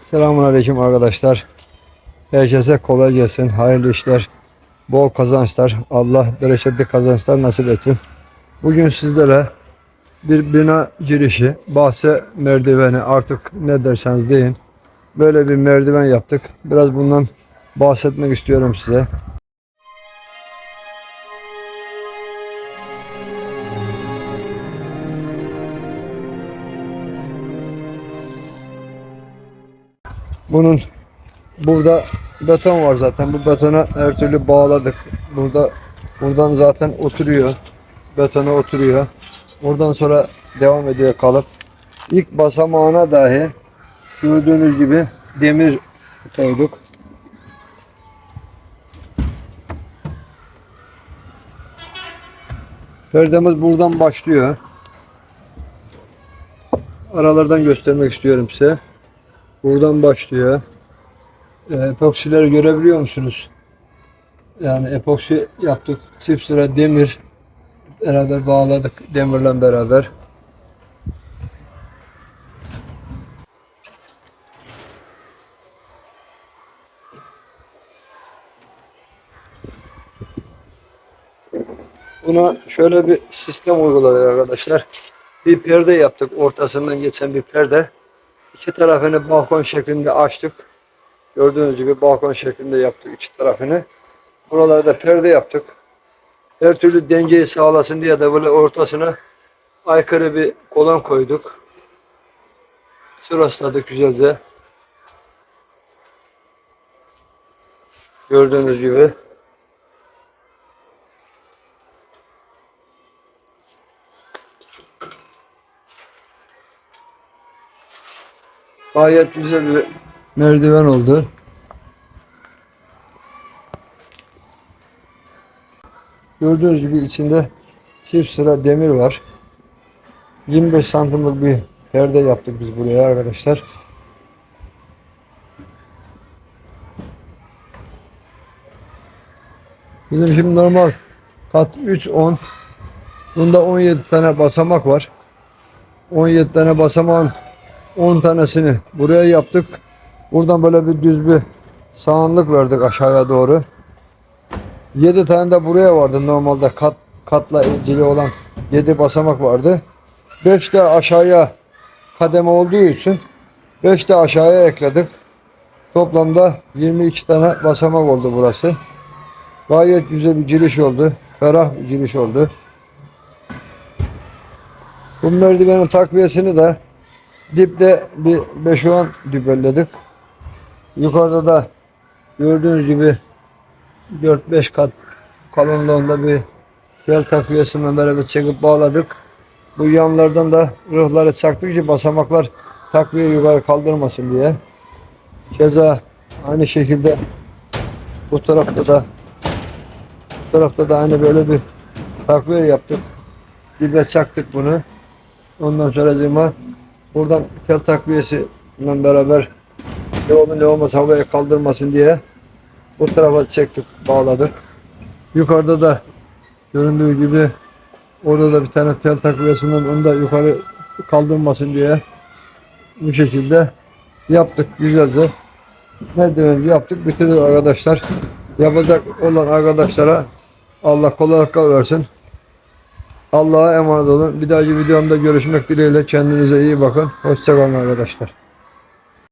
Selamun Aleyküm arkadaşlar. Herkese kolay gelsin. Hayırlı işler. Bol kazançlar. Allah bereketli kazançlar nasip etsin. Bugün sizlere bir bina girişi, bahse merdiveni artık ne derseniz deyin. Böyle bir merdiven yaptık. Biraz bundan bahsetmek istiyorum size. Bunun burada beton var zaten. Bu betona her türlü bağladık. Burada buradan zaten oturuyor. Betona oturuyor. Oradan sonra devam ediyor kalıp. İlk basamağına dahi gördüğünüz gibi demir koyduk. Perdemiz buradan başlıyor. Aralardan göstermek istiyorum size. Buradan başlıyor. E, epoksileri görebiliyor musunuz? Yani epoksi yaptık. Çift sıra demir beraber bağladık demirle beraber. Buna şöyle bir sistem uyguladık arkadaşlar. Bir perde yaptık. Ortasından geçen bir perde. İki tarafını balkon şeklinde açtık. Gördüğünüz gibi balkon şeklinde yaptık iki tarafını. Buralarda perde yaptık. Her türlü dengeyi sağlasın diye de böyle ortasına aykırı bir kolon koyduk. Sırasladık güzelce. Gördüğünüz gibi. Gayet güzel bir merdiven oldu. Gördüğünüz gibi içinde çift sıra demir var. 25 santimlik bir perde yaptık biz buraya arkadaşlar. Bizim şimdi normal kat 3 10 bunda 17 tane basamak var. 17 tane basamağın 10 tanesini buraya yaptık. Buradan böyle bir düz bir sağanlık verdik aşağıya doğru. 7 tane de buraya vardı normalde kat katla ilgili olan 7 basamak vardı. 5 de aşağıya kademe olduğu için 5 de aşağıya ekledik. Toplamda 22 tane basamak oldu burası. Gayet güzel bir giriş oldu. Ferah bir giriş oldu. Bu merdivenin takviyesini de Dipte bir 5-10 dübelledik. Yukarıda da gördüğünüz gibi 4-5 kat kalınlığında bir tel takviyesinden beraber çekip bağladık. Bu yanlardan da rıhları çaktık ki basamaklar takviye yukarı kaldırmasın diye. Keza aynı şekilde bu tarafta da bu tarafta da aynı böyle bir takviye yaptık. Dibe çaktık bunu. Ondan sonra zima Buradan tel takviyesiyle beraber ne olur ne olmaz havaya kaldırmasın diye bu tarafa çektik, bağladık. Yukarıda da göründüğü gibi orada da bir tane tel takviyesinden onu da yukarı kaldırmasın diye bu şekilde yaptık güzelce. Merdivenimizi yaptık, bitirdik arkadaşlar. Yapacak olan arkadaşlara Allah kolaylık versin. Allah'a emanet olun. Bir dahaki videomda görüşmek dileğiyle. Kendinize iyi bakın. Hoşçakalın arkadaşlar.